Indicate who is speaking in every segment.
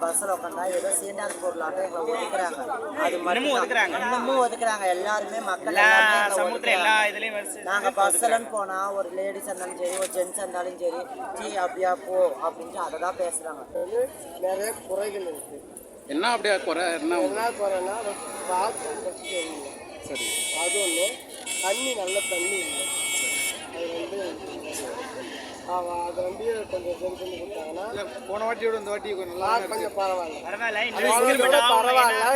Speaker 1: பஸ்ஸில் உட்காந்தா ஏதோ சீண்டாது பொருளாட்டம் எங்களை ஒதுக்குறாங்க. அது மட்டும்
Speaker 2: ஒதுக்குறாங்க.
Speaker 1: இன்னமும் ஒதுக்குறாங்க. எல்லாருமே மக்கள்
Speaker 2: எல்லா
Speaker 1: எல்லாருமே எங்களை
Speaker 2: சமூகத்துல எல்லா
Speaker 1: ஒதுக்குறாங்க.
Speaker 2: இதுலயும் வரிசை-
Speaker 1: நாங்க பஸ்ஸில்னு போனா ஒரு லேடிஸ் இருந்தாலும் சரி ஒரு ஜென்ஸ் இருந்தாலும் சரி டீ அப்படியா போ அப்படின்ட்டு அதை தான் பேசுறாங்க.
Speaker 3: வந்து நிறைய குறைகள் இருக்கு.
Speaker 4: என்ன அப்படியே குறை? என்ன?
Speaker 3: என்ன குறைனா பாத்ரூம் ஃபஸ்ட்டு இல்லை.
Speaker 4: சரி.
Speaker 3: அது ஒன்று தண்ணி நல்ல தண்ணி இல்லை. அது வந்து அவன் அதை வந்து கொஞ்சம் சரி பண்ணி கொடுத்தாங்கன்னா
Speaker 5: போன வாட்டியோட இந்த வாட்டி கொஞ்சம் நல்லா
Speaker 3: கொஞ்சம் பரவாயில்ல.
Speaker 2: பரவாயில்ல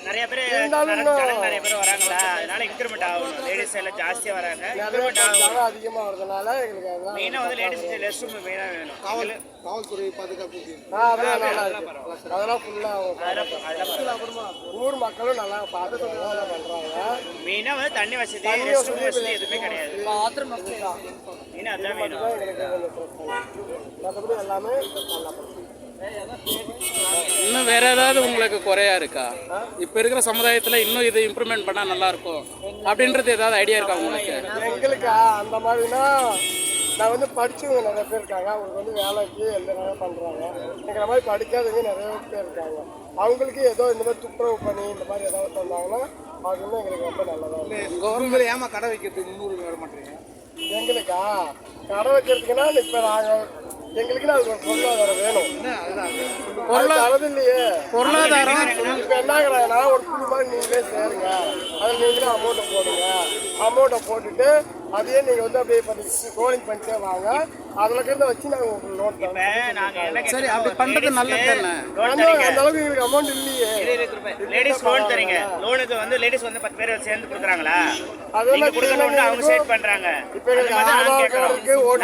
Speaker 2: நிறைய பேர்
Speaker 3: இருந்தாலும்
Speaker 2: நிறைய பேர் வராங்களா? அதனால இன்க்ரிமெண்ட் ஆகும் லேடிஸ் எல்லாம் ஜாஸ்தியா வராங்க. இன்க்ரிமெண்ட் ஆகும்
Speaker 3: அதிகமாக வரதுனால எங்களுக்கு அதெல்லாம்
Speaker 2: மெயினா வந்து லேடிஸ் ரெஸ்ட் ரூம் மெயினா வேணும்.
Speaker 5: காவல் காவல்துறை பாதுகாப்பு
Speaker 3: ஆ, அதெல்லாம் நல்லா இருக்கு. அதெல்லாம் ஃபுல்லாக
Speaker 2: அதெல்லாம் அதெல்லாம்
Speaker 3: ஊர் மக்களும் நல்லா பார்த்து பண்ணுறாங்க
Speaker 2: மெயினா வந்து தண்ணி வசதி ரெஸ்ட் ரூம் வசதி எதுவுமே கிடையாது. மெயினா அதான் வேணும்
Speaker 3: எங்களுக்கு கொஞ்சம் பிரச்சனை. மற்றபடி எல்லாமே நல்லா பண்ணுறோம்
Speaker 4: இன்னும் வேற ஏதாவது உங்களுக்கு குறையா இருக்கா? இப்போ இருக்கிற சமுதாயத்தில் இன்னும் இது இம்ப்ரூவ்மெண்ட் பண்ணால் நல்லா இருக்கும் அப்படின்றது ஏதாவது ஐடியா இருக்கா உங்களுக்கு?
Speaker 3: எங்களுக்கு? அந்த மாதிரினா நான் வந்து படிச்சவங்க நிறைய பேர் இருக்காங்க. அவங்களுக்கு வந்து வேலைக்கு எந்த நேரம் பண்ணுறாங்க எங்களை மாதிரி படிக்காதவங்க நிறைய பேர் இருக்காங்க. அவங்களுக்கு ஏதோ இந்த மாதிரி துப்புரவு பண்ணி இந்த மாதிரி ஏதாவது தந்தாங்கன்னா அது வந்து எங்களுக்கு ரொம்ப நல்லதாக இருக்கும்.
Speaker 5: கவர்மெண்ட் ஏமா கடை வைக்கிறதுக்கு முன்னுரிமை வர மாட்டேங்க
Speaker 3: எங்களுக்கா? கடை வைக்கிறதுக்குன்னா இப்போ நாங்கள் எங்களுக்குன்னு அது ஒரு பொருளாதாரம் வேணும். தரது இல்லையே.
Speaker 4: பொருளாதாரம்.
Speaker 3: இப்போ என்னங்கிறாங்கன்னா ஒரு மாதிரி நீங்களே சேருங்க. அதில் நீங்களே அமௌண்ட்டை போடுங்க. அமௌண்ட்டை போட்டுட்டு அதையே நீங்கள் வந்து அப்படியே பண்ணி ரோலிங் பண்ணிட்டே வாங்க. அதில் இருக்கிறத வச்சு
Speaker 2: நாங்க என்ன
Speaker 4: சரி அப்படி பண்றது நல்லது
Speaker 3: அந்த அளவுக்கு அமௌண்ட் இல்லையே.
Speaker 2: லேடிஸ் லோன் தரீங்க. லோனுக்கு வந்து லேடிஸ் வந்து பத்து பேர் சேர்ந்து கொடுக்குறாங்களா?
Speaker 3: அதே
Speaker 2: நீங்க
Speaker 3: மாதிரி
Speaker 2: கொடுக்கணும்னு அவங்க செட் பண்றாங்க.
Speaker 3: இப்போ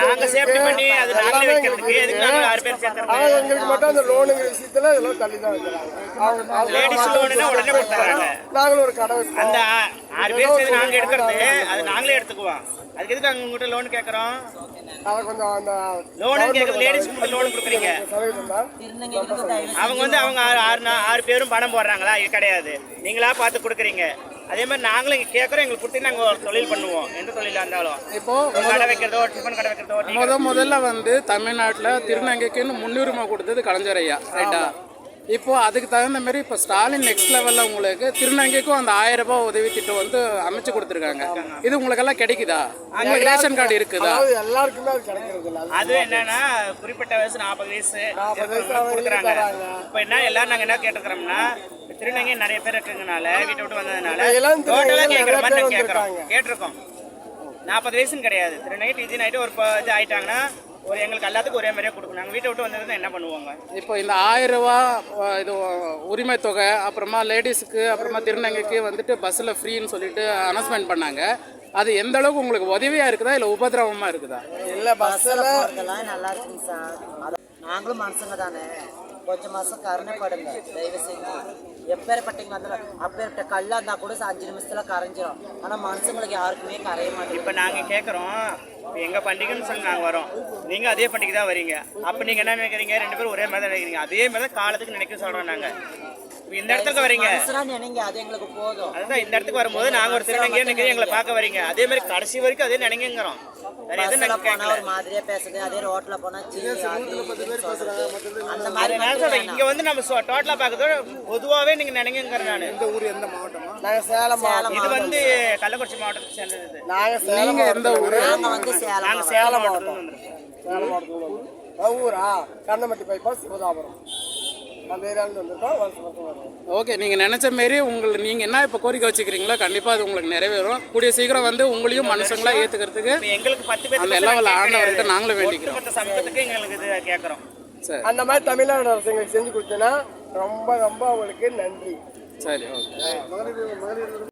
Speaker 2: நாங்க சேஃப்டி பண்ணி அது நாங்களே வைக்கிறதுக்கு
Speaker 3: எங்களுக்கு
Speaker 2: எதுக்கு நாங்க ஆறு பேர்
Speaker 3: எங்களுக்கு மட்டும் அந்த லோனுங்கிற விஷயத்தில் இதெல்லாம் தள்ளி தான் வைக்கிறாங்க.
Speaker 2: லேடிஸ் உடனே கொடுத்துறாங்க.
Speaker 3: நாங்களும் ஒரு கடை
Speaker 2: அந்த ஆறு பேர் சேர்ந்து நாங்க எடுக்கிறது அது நாங்களே எடுத்துக்குவோம். அதுக்கு எதுக்கு அங்க உங்ககிட்ட லோன் கேட்கறோம்?
Speaker 3: அதை கொஞ்சம் அந்த
Speaker 2: லோனு கேட்க லேடிஸ்க்கு லோன் கொடுக்குறீங்க. அவங்க வந்து அவங்க ஆறு ஆறு ஆறு பேரும் பணம் போடுறாங்களா? இது கிடையாது. நீங்களா பார்த்து கொடுக்குறீங்க. அதே மாதிரி நாங்களும் இங்க கேட்கறோம். எங்களுக்கு கொடுத்து நாங்க ஒரு தொழில் பண்ணுவோம். எந்த தொழிலா இருந்தாலும்.
Speaker 4: இப்போ
Speaker 2: கடை வைக்கிறதோ டிஃபன் கடை வைக்கிறதோ
Speaker 4: முத முதல்ல வந்து தமிழ்நாட்டில் திருநங்கைக்குன்னு முன்னுரிமை கொடுத்தது கலைஞர் ஐயா. ரைட்டா இப்போ அதுக்கு தகுந்த மாதிரி இப்போ ஸ்டாலின் நெக்ஸ்ட் லெவலில் உங்களுக்கு திருநங்கைக்கும் அந்த ஆயிரம் ரூபாய் உதவி திட்டம் வந்து அமைச்சு கொடுத்துருக்காங்க. இது உங்களுக்கெல்லாம் கிடைக்குதா? உங்களுக்கு ரேஷன் கார்டு இருக்குதா?
Speaker 3: எல்லாருக்குமே அது கிடைக்கிறது இல்லை.
Speaker 2: அது என்னன்னா குறிப்பிட்ட வயசு நாற்பது வயசு கொடுக்குறாங்க. இப்போ என்ன எல்லாரும் நாங்க என்ன கேட்டுக்கிறோம்னா திருநங்கை நிறைய பேர் இருக்குங்கனால வீட்டை விட்டு வந்ததுனால
Speaker 3: இப்ப இளம்
Speaker 2: டோட்டலா
Speaker 3: திருநங்கைகள்
Speaker 2: கேட்குற மாதிரி கேட்குறோம். கேட்டிருக்கோம். நாற்பது வயசுன்னு கிடையாது. திருநங்கை டிஜி நைட்டு ஒரு இது ஆயிட்டாங்கன்னா ஒரு எங்களுக்கு எல்லாத்துக்கும் ஒரே மாதிரியே கொடுக்கணும். நாங்கள் வீட்டை விட்டு வந்தது என்ன பண்ணுவாங்க?
Speaker 4: இப்போ இந்த ஆயிரம் ரூபா இது உரிமை தொகை அப்புறமா லேடிஸுக்கு அப்புறமா திருநங்கைக்கு வந்துட்டு பஸ்ஸில் ஃப்ரீன்னு சொல்லிட்டு அனௌன்ஸ்மெண்ட் பண்ணாங்க. அது எந்த அளவுக்கு உங்களுக்கு உதவியாக இருக்குதா இல்லை உபதிரவமாக இருக்குதா?
Speaker 3: இல்லை
Speaker 1: பஸ்ஸில் நல்லா இருக்குங்க சார். அது நாங்களும் மனுஷங்க தானே. கொஞ்சம் மாதம் கருணைப்படுங்க தயவு செஞ்சு எப்பேற்பட்டீங்க வந்தாலும் அப்பேற்பட்ட கல்லாக இருந்தால் கூட அஞ்சு நிமிஷத்தில் கரைஞ்சிரும். ஆனால் மனுஷங்களுக்கு யாருக்குமே கரைய மாட்டேங்குது.
Speaker 2: இப்போ நாங்கள் கேட்குறோம் எங்கள் பண்டிகைன்னு சொல்லி நாங்கள் வரோம். நீங்கள் அதே பண்டிகை தான் வரீங்க. அப்போ நீங்கள் என்ன நினைக்கிறீங்க? ரெண்டு பேரும் ஒரே மாதிரி தான் நினைக்கிறீங்க. அதே மாதிரி தான் காலத்துக்கு நினைக்க சொல்கிறோம் நாங்கள் இந்த இடத்துக்கு வரீங்க.
Speaker 1: மனுஷனா நினைங்க அது எங்களுக்கு போதும்.
Speaker 2: அதுதான் இந்த இடத்துக்கு வரும்போது நாங்கள் ஒரு திருநங்கையே நினைக்கிறேன் எங்களை பார்க்க வரீங்க. அதே மாதிரி கடைசி வரைக்கும் அதே நினைங்கிறோம். இங்க வந்து நம்ம டோட்டலா பார்க்கறதோட பொதுவாவே நீங்க நினைங்கிற நான்.
Speaker 5: இந்த ஊர் எந்த மாவட்டமா?
Speaker 3: நாங்கள் சேலம்
Speaker 2: இது வந்து கள்ளக்குறிச்சி மாவட்டத்தை சேர்ந்தது. இது.
Speaker 3: நாங்கள் சேலம்
Speaker 4: எந்த ஊர்?
Speaker 1: நாங்கள் வந்து சேலம்
Speaker 2: நாங்க சேலம் வந்திருக்கோம்.
Speaker 3: சேலம் மாவட்டத்தில் ஊரா கண்ணமட்டி பைபாஸ் சிவதாபுரம்.
Speaker 4: ஓகே நீங்கள் நினச்ச மாரி உங்களுக்கு நீங்கள் என்ன இப்போ கோரிக்கை வச்சுக்கிறீங்களோ கண்டிப்பாக அது உங்களுக்கு நிறைவேறும். கூடிய சீக்கிரம் வந்து உங்களையும் மனுஷங்களா ஏற்றுக்கிறதுக்கு
Speaker 2: எங்களுக்கு பத்து பேர்
Speaker 4: அந்த எல்லா ஆண்டவர்கிட்ட நாங்களும் வேண்டிக்கிறோம்.
Speaker 2: ஒட்டுமொத்த சமூகத்துக்கு எங்களுக்கு இது கேட்கறோம்
Speaker 4: சரி.
Speaker 3: அந்த மாதிரி தமிழ்நாடு அரசு எங்களுக்கு செஞ்சு கொடுத்தேன்னா ரொம்ப ரொம்ப அவங்களுக்கு நன்றி.
Speaker 4: சரி ஓகே.